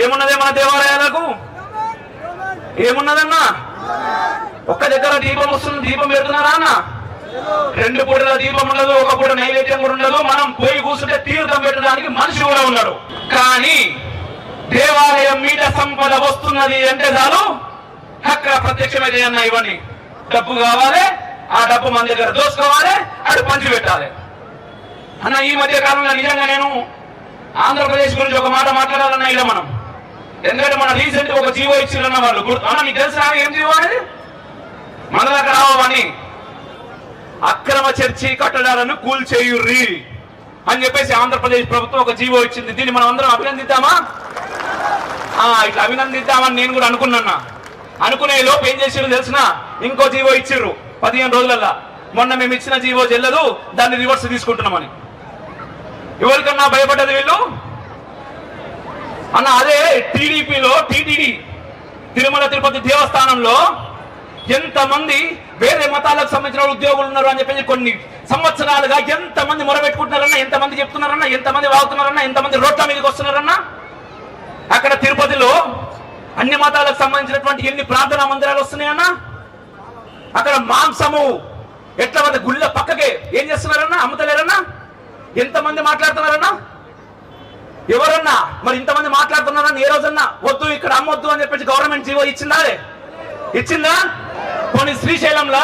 ఏమున్నదే మన దేవాలయాలకు? ఏమున్నదన్నా? ఒక్క దగ్గర దీపం వస్తుంది దీపం పెడుతున్నారా అన్న? రెండు పూటల దీపం ఉండదు ఒక పూట నైవేద్యం కూడా ఉండదు. మనం పోయి కూర్చుంటే తీర్థం పెట్టడానికి మనిషి కూడా ఉన్నాడు కానీ దేవాలయం మీద సంపద వస్తున్నది అంటే చాలు. అక్కడ ప్రత్యక్షమైతే అన్న ఇవన్నీ డబ్బు కావాలి ఆ డబ్బు మన దగ్గర దోసుకోవాలి అటు పంచి పెట్టాలి. అన్న ఈ మధ్య కాలంలో నిజంగా నేను ఆంధ్రప్రదేశ్ గురించి ఒక మాట మాట్లాడాలన్నా ఇలా మనం. ఎందుకంటే మన రీసెంట్ ఒక జీవో ఇచ్చిరన్న వాళ్ళు. గుర్తు అన్న నీకు తెలుసా ఏం జీవో అనేది? మన దగ్గర రావని అక్రమ చర్చి కట్టడాలను కూల్చేయుర్రి అని చెప్పేసి ఆంధ్రప్రదేశ్ ప్రభుత్వం ఒక జీవో ఇచ్చింది. దీన్ని మనం అందరం అభినందిద్దామా? ఆ, ఇట్లా అభినందిద్దామని నేను కూడా అనుకున్నా అనుకునే లోపు ఏం చేసిరు తెలిసిన? ఇంకో జీవో ఇచ్చిర్రు పదిహేను రోజులల్లా. మొన్న మేము ఇచ్చిన జీవో చెల్లదు దాన్ని రివర్స్ తీసుకుంటున్నామని. ఎవరికన్నా భయపడ్డది వీళ్ళు? అన్న అదే టీడీపీలో టీటీడీ తిరుమల తిరుపతి దేవస్థానంలో ఎంతమంది వేరే మతాలకు సంబంధించిన ఉద్యోగులు ఉన్నారు అని చెప్పేసి కొన్ని సంవత్సరాలుగా ఎంతమంది మొరబెట్టుకుంటున్నారన్నా ఎంతమంది చెప్తున్నారన్నా ఎంతమంది వాగుతున్నారన్నా ఎంతమంది రోడ్ల మీదకి వస్తున్నారన్నా? అక్కడ తిరుపతిలో అన్ని మతాలకు సంబంధించినటువంటి ఎన్ని ప్రార్థనా మందిరాలు వస్తున్నాయన్నా? అక్కడ మాంసము ఎట్లా మంది గుళ్ళ పక్కకే ఏం చేస్తున్నారన్నా? అమ్ముతలేరన్నా? ఎంతమంది మాట్లాడుతున్నారన్నా? ఎవరన్నా మరి ఇంతమంది మాట్లాడుతున్నారని ఏ రోజన్నా వద్దు ఇక్కడ అమ్మొద్దు అని చెప్పేసి గవర్నమెంట్ జీవో ఇచ్చిందా? ఇచ్చిందా? కొన్ని శ్రీశైలంలో